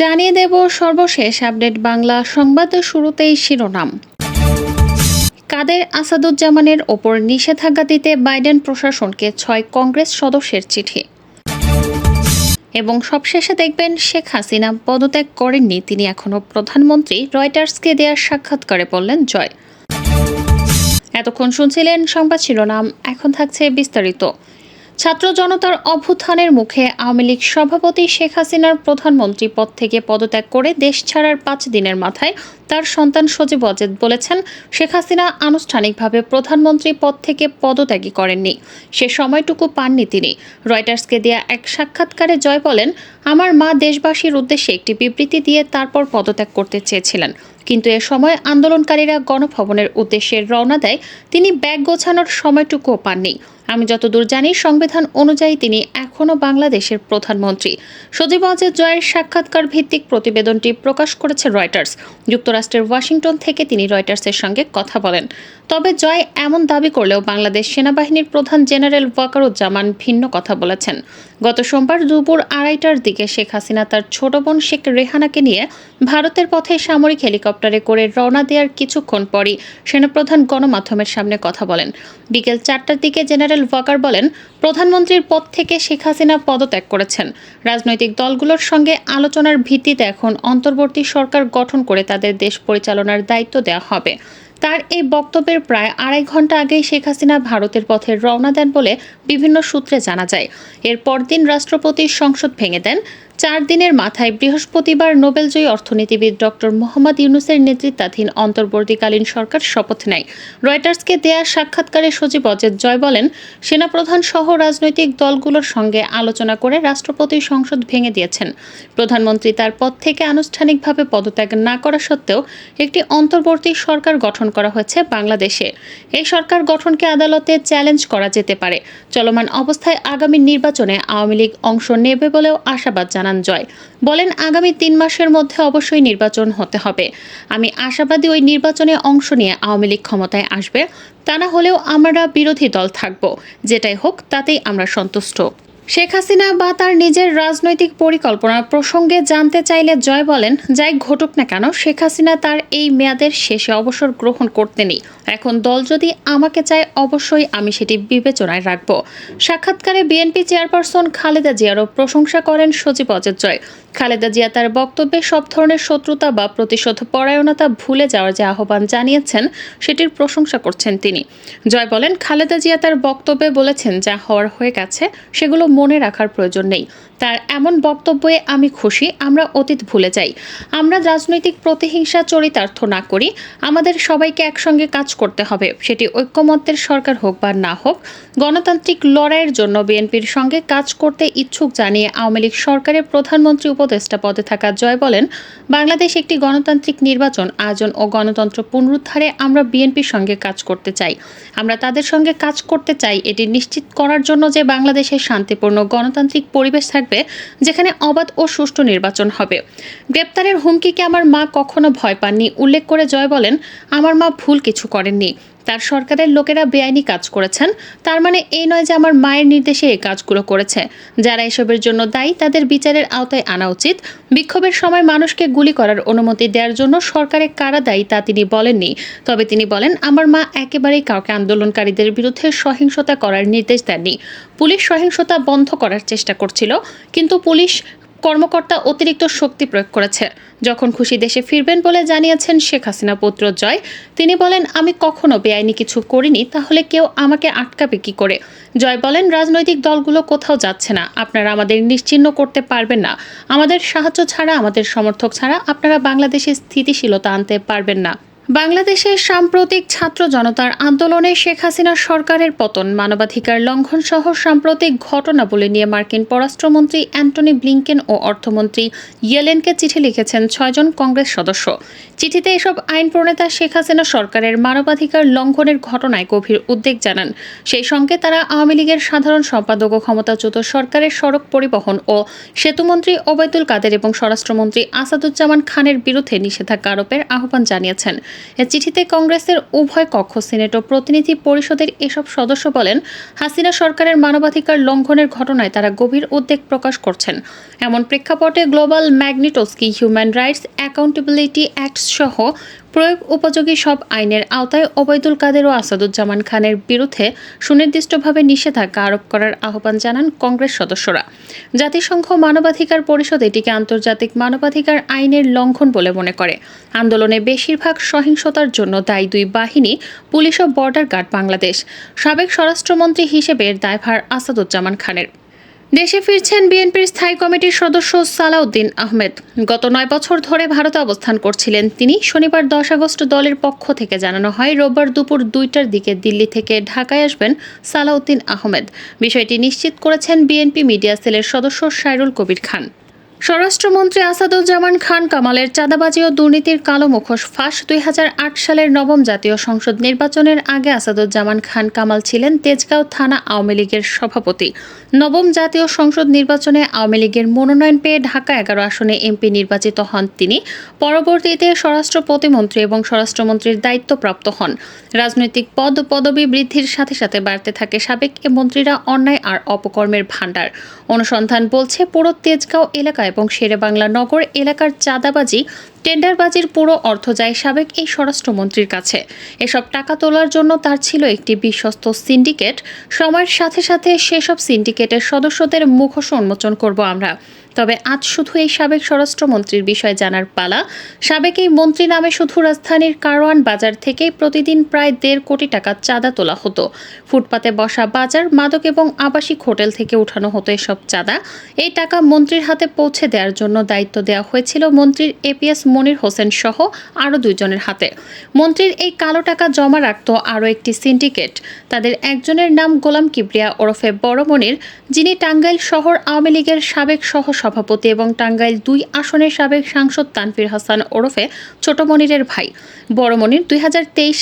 জানিয়ে দেব সর্বশেষ আপডেট বাংলা সংবাদ শুরুতেই শিরোনাম। কাদের আসাদুজ্জামানের ওপর নিষেধাজ্ঞা দিতে বাইডেন প্রশাসনকে ছয় কংগ্রেস সদস্যের চিঠি। এবং সবশেষে দেখবেন শেখ হাসিনা পদত্যাগ করেননি তিনি এখনও। প্রধানমন্ত্রী রয়টার্সকে দেওয়ার সাক্ষাৎকারে বললেন জয়। এতক্ষণ শুনছিলেন সংবাদ শিরোনাম, এখন থাকছে বিস্তারিত। ছাত্র জনতার অভ্যুত্থানের মুখে আওয়ামী লীগ সভাপতি শেখ হাসিনার প্রধানমন্ত্রী পদ থেকে পদত্যাগ করে দেশ ছাড়ার পাঁচ দিনের মাথায় তার সন্তান সজীব অজেদ বলেছেন, শেখ হাসিনা আনুষ্ঠানিকভাবে প্রধানমন্ত্রী পদ থেকে পদত্যাগী করেননি। সে সময়টুকু পাননি তিনি। রয়টার্সকে দেয়া এক সাক্ষাৎকারে জয় বলেন, আমার মা দেশবাসীর উদ্দেশ্যে একটি বিবৃতি দিয়ে তারপর পদত্যাগ করতে চেয়েছিলেন। কিন্তু এ সময় আন্দোলনকারীরা গণভবনের উদ্দেশ্যে রওনা দেয়। তিনি ব্যাগ গোছানোর সময়টুকুও পাননি। আমি যতদূর জানি, সংবিধান অনুযায়ী তিনি এখনও বাংলাদেশের প্রধানমন্ত্রী। সজীব অজের জয়ের সাক্ষাৎকার ভিত্তিক প্রতিবেদনটি প্রকাশ করেছে রয়টার্স। যুক্তরাষ্ট্রের ওয়াশিংটন থেকে তিনি রয়টার্সের সঙ্গে কথা বলেন। তবে জয় এমন দাবি করলেও বাংলাদেশ সেনাবাহিনীর প্রধান জেনারেল ওয়াকারুজ্জামান ভিন্ন কথা বলেছেন। গত সোমবার দুপুর আড়াইটার দিকে শেখ হাসিনা তার ছোট বোন শেখ রেহানাকে নিয়ে ভারতের পথে সামরিক হেলিকপ্টারে করে রওনা দেওয়ার কিছুক্ষণ পরই সেনাপ্রধান গণমাধ্যমের সামনে কথা বলেন। বিকেল চারটার দিকে জেনারেল ওয়াকার বলেন, প্রধানমন্ত্রীর পদ থেকে শেখ হাসিনা পদত্যাগ করেছেন। রাজনৈতিক দলগুলোর সঙ্গে আলোচনার ভিত্তিতে এখন অন্তর্বর্তী সরকার গঠন করে তাদের দেশ পরিচালনার দায়িত্ব দেওয়া হবে। তার এই বক্তব্যের প্রায় আড়াই ঘণ্টা আগেই শেখ হাসিনা ভারতের পথে রওনা দেন বলে বিভিন্ন সূত্রে জানা যায়। এর পরদিন রাষ্ট্রপতি সংসদ ভেঙে দেন। চার দিনের মাথায় বৃহস্পতিবার নোবেলজয়ী অর্থনীতিবিদ ডক্টর মোহাম্মদ ইউনুসের নেতৃত্বাধীন অন্তর্বর্তীকালীন সরকার শপথ নেয়। রয়টার্সকে দেয়া সাক্ষাৎকারে সচিব অজেদ জয় বলেন, সেনাপ্রধান সহ রাজনৈতিক দলগুলোর সঙ্গে আলোচনা করে রাষ্ট্রপতি সংসদ ভেঙে দিয়েছেন। প্রধানমন্ত্রী তার পদ থেকে আনুষ্ঠানিকভাবে পদত্যাগ না করা সত্ত্বেও একটি অন্তর্বর্তী সরকার গঠন করা হয়েছে বাংলাদেশে। এই সরকার গঠনকে আদালতে চ্যালেঞ্জ করা যেতে পারে। চলমান অবস্থায় আগামী নির্বাচনে আওয়ামী লীগ অংশ নেবে বলেও আশাবাদ জানান জয়। বলেন, আগামী তিন মাসের মধ্যে অবশ্যই নির্বাচন হতে হবে। আমি আশাবাদী ওই নির্বাচনে অংশ নিয়ে আওয়ামী লীগ ক্ষমতায় আসবে। তা না হলেও আমরা বিরোধী দল থাকব। যেটাই হোক, তাতেই আমরা সন্তুষ্ট। শেখ হাসিনা বা তার নিজের রাজনৈতিক পরিকল্পনার প্রসঙ্গে জানতে চাইলে জয় বলেন, যাই ঘটুক না কেন, শেখ হাসিনা তার এই মেয়াদের শেষে অবসর গ্রহণ করতে নেই। এখন দল যদি আমাকে চায়, অবশ্যই আমি সেটি বিবেচনায় রাখব। সাক্ষাৎকারে বিএনপি চেয়ারপারসন খালেদা জিয়ারও প্রশংসা করেন সজীব অজের জয়। খালেদা জিয়া তার বক্তব্যে সব ধরনের শত্রুতা বা প্রতিশোধ পরায়ণতা ভুলে যাওয়ার যে আহ্বান জানিয়েছেন, সেটির প্রশংসা করছেন তিনি। জয় বলেন, খালেদা জিয়া তার বক্তব্যে বলেছেন যা হওয়ার হয়ে গেছে, সেগুলো মনে রাখার প্রয়োজন নেই। তার এমন বক্তব্যে আমি খুশি, আমরা অতীত ভুলে যাই। আমরা রাজনৈতিক প্রতিহিংসা চরিতার্থ না করি, আমাদের সবাইকে একসঙ্গে কাজ করতে হবে, সেটি ঐক্যমত্যের সরকার হোক বা না হোক, গণতান্ত্রিক লড়াইয়ের জন্য বিএনপির সঙ্গে কাজ করতে ইচ্ছুক জানিয়ে আওয়ামী লীগ সরকারের প্রধানমন্ত্রী উপদেষ্টা পদে থাকা জয় বলেন, বাংলাদেশ একটি গণতান্ত্রিক নির্বাচন, আয়োজন ও গণতন্ত্র পুনরুদ্ধারে আমরা বিএনপির সঙ্গে কাজ করতে চাই। আমরা তাদের সঙ্গে কাজ করতে চাই, এটি নিশ্চিত করার জন্য যে বাংলাদেশের শান্তিপূর্ণ গণতান্ত্রিক পরিবেশ থাকবে যেখানে অবাধ ও সুষ্ঠু নির্বাচন হবে। গ্রেপ্তারের হুমকিকে আমার মা কখনো ভয় পাননি? উল্লেখ করে জয় বলেন, আমার মা ভুল কিছু করেননি। তার সরকারের লোকেরা বেআইনি কাজ করেছেন। তার মানে এই নয় যে আমার মায়ের নির্দেশে এই কাজগুলো করেছে। যারা এসবের জন্য দায়ী, তাদের বিচারের আওতায় আনা উচিত। বিক্ষোভের সময় মানুষকে গুলি করার অনুমতি দেওয়ার জন্য সরকারে কারা দায়ী তা তিনি বলেননি। তবে তিনি বলেন, আমার মা একেবারেই কাউকে আন্দোলনকারীদের বিরুদ্ধে সহিংসতা করার নির্দেশ দেননি। পুলিশ সহিংসতা বন্ধ করার চেষ্টা করছিল, কিন্তু পুলিশ কর্মকর্তা অতিরিক্ত শক্তি প্রয়োগ করেছে। যখন খুশি দেশে ফিরবেন বলে জানিয়েছেন শেখ হাসিনা পুত্র জয়, তিনি বলেন, আমি কখনো বেআইনি কিছু করিনি, তাহলে কেউ আমাকে আটকাবে কি করে? জয় বলেন, রাজনৈতিক দলগুলো কোথাও যাচ্ছে না। আপনারা আমাদের নিশ্চিহ্ন করতে পারবেন না। আমাদের সাহায্য ছাড়া, আমাদের সমর্থক ছাড়া আপনারা বাংলাদেশে স্থিতিশীলতা আনতে পারবেন না। বাংলাদেশের সাম্প্রতিক ছাত্র জনতার আন্দোলনে শেখ হাসিনা সরকারের পতন, মানবাধিকার লঙ্ঘন সহ সাম্প্রতিক ঘটনাবলী নিয়ে মার্কিন পররাষ্ট্রমন্ত্রী অ্যান্টনি ব্লিংকেন ও অর্থমন্ত্রী ইয়েলেনকে চিঠি লিখেছেন ছয়জন কংগ্রেস সদস্য। চিঠিতে এসব আইন প্রণেতা শেখ হাসিনা সরকারের মানবাধিকার লঙ্ঘনের ঘটনায় গভীর উদ্বেগ জানান। সেই সঙ্গে তারা আওয়ামী লীগের সাধারণ সম্পাদক ও ক্ষমতাচ্যুত সরকারের সড়ক পরিবহন ও সেতুমন্ত্রী ওবায়দুল কাদের এবং স্বরাষ্ট্রমন্ত্রী আসাদুজ্জামান খানের বিরুদ্ধে নিষেধাজ্ঞা আরোপের আহ্বান জানিয়েছেন। চিঠিতে কংগ্রেসের উভয় কক্ষ, সিনেট ও প্রতিনিধি পরিষদের এসব সদস্য বলেন, হাসিনা সরকারের মানবাধিকার লঙ্ঘনের ঘটনায় তারা গভীর উদ্বেগ প্রকাশ করছেন। এমন প্রেক্ষাপটে global Magnitsky human rights accountability act সহ প্রয়োগ উপযোগী সব আইনের আওতায় ওবায়দুল কাদের ও আসাদুজ্জামান খানের বিরুদ্ধে সুনির্দিষ্টভাবে নিষেধাজ্ঞা আরোপ করার আহ্বান জানান কংগ্রেস সদস্যরা। জাতিসংঘ মানবাধিকার পরিষদ এটিকে আন্তর্জাতিক মানবাধিকার আইনের লঙ্ঘন বলে মনে করে। আন্দোলনে বেশিরভাগ সহিংসতার জন্য দায়ী দুই বাহিনী, পুলিশ ও বর্ডার গার্ড বাংলাদেশ। সাবেক স্বরাষ্ট্রমন্ত্রী হিসেবে দায়ভার আসাদুজ্জামান খানের। দেশে ফিরছেন বিএনপির স্থায়ী কমিটির সদস্য সালাউদ্দিন আহমেদ। গত নয় বছর ধরে ভারতে অবস্থান করছিলেন তিনি। শনিবার দশ আগস্ট দলের পক্ষ থেকে জানানো হয়, রোববার দুপুর দুইটার দিকে দিল্লি থেকে ঢাকায় আসবেন সালাউদ্দিন আহমেদ। বিষয়টি নিশ্চিত করেছেন বিএনপি মিডিয়া সেলের সদস্য সাইরুল কবির খান। স্বরাষ্ট্রমন্ত্রী আসাদুজ্জামান খান কামালের চাঁদাবাজি ও দুর্নীতির কালো মুখোশ ফাঁস দুই হাজার আট সালের নবম জাতীয় সংসদ নির্বাচনের আগে আসাদুজ্জামান খান কামাল ছিলেন তেজগাঁও থানা আওয়ামী লীগের সভাপতি। নবম জাতীয় সংসদ নির্বাচনে আওয়ামী লীগের মনোনয়ন পেয়ে ঢাকা এগারো আসনে এমপি নির্বাচিত হন তিনি। পরবর্তীতে স্বরাষ্ট্র প্রতিমন্ত্রী এবং স্বরাষ্ট্রমন্ত্রীর দায়িত্বপ্রাপ্ত হন। রাজনৈতিক পদ, পদবি বৃদ্ধির সাথে সাথে বাড়তে থাকে সাবেক মন্ত্রীরা অন্যায় আর অপকর্মের ভাণ্ডার। অনুসন্ধান বলছে, পুরো তেজগাঁও এলাকা এবং শেরেবাংলা নগর এলাকার চাঁদাবাজি, টেন্ডারবাজির পুরো অর্থ যায় সাবেক এই স্বরাষ্ট্রমন্ত্রীর কাছে। এসব টাকা তোলার জন্য তার ছিল একটি বিশ্বস্ত সিন্ডিকেট। সময়ের সাথে সাথে সেসব সিন্ডিকেটের সদস্যদের মুখোশ উন্মোচন করব আমরা। তবে আজ শুধু এই সাবেক স্বরাষ্ট্রমন্ত্রীর বিষয়ে জানার পালা। সাবেক এই মন্ত্রী নামে শুধু রাজধানীর কারওয়ান বাজার থেকে প্রতিদিন প্রায় দেড় কোটি টাকা চাঁদা তোলা হতো। ফুটপাতে বসা বাজার, মাদক এবং আবাসিক হোটেল থেকে উঠানো হতো এসব চাঁদা। এই টাকা মন্ত্রীর হাতে পৌঁছে দেওয়ার জন্য দায়িত্ব দেওয়া হয়েছিল মন্ত্রীর এপিএস মনির হোসেন সহ আরও দুইজনের হাতে। মন্ত্রীর এই কালো টাকা জমা রাখত আরও একটি সিন্ডিকেট। তাদের একজনের নাম গোলাম কিবরিয়া ওরফে বড় মনির যিনি টাঙ্গাইল শহর আওয়ামী লীগের সাবেক সহ সভাপতি এবং টাঙ্গাইল দুই আসনের সাবেক সাংসদ তানফির হাসান ওরফে ছোট মনিরের ভাই বড় মনির দুই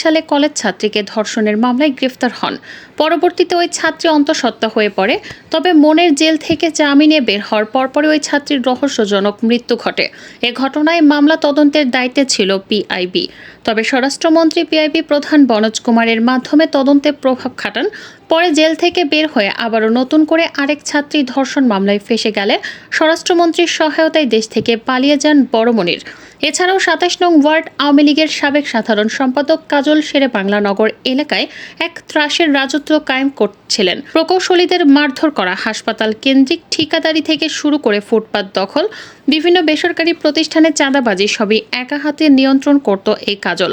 সালে কলেজ ছাত্রীকে ধর্ষণের মামলায় গ্রেফতার হন। পরবর্তীতে ওই ছাত্রী অন্তঃসত্ত্বা হয়ে পড়ে। তবে মনের জেল থেকে জামিনে বের হওয়ার পরপরই ওই ছাত্রীর রহস্যজনক মৃত্যু ঘটে। এ ঘটনায় মামলা তদন্তের দায়িত্বে ছিল পিআইবি তবে স্বরাষ্ট্রমন্ত্রী পিআইবি প্রধান বনজ কুমারের মাধ্যমে তদন্তে প্রভাব খাটান। পরে জেল থেকে বের হয়ে আবারও নতুন করে আরেক ছাত্রী ধর্ষণ মামলায় ফেসে গেলে স্বরাষ্ট্রমন্ত্রীর সহায়তায় দেশ থেকে পালিয়ে যান বড়মনির এছাড়াও সাতাশ নং ওয়ার্ড আওয়ামী লীগের সাবেক সাধারণ সম্পাদক কাজল শেরে বাংলানগর এলাকায় এক ত্রাসের রাজত্ব কায়েম করছিলেন। প্রকৌশলীদের মারধর করা হাসপাতাল কেন্দ্রিক ঠিকাদারি থেকে শুরু করে ফুটপাত দখল, বিভিন্ন বেসরকারি প্রতিষ্ঠানে চাঁদাবাজি সবই একা হাতে নিয়ন্ত্রণ করত এই কাজল।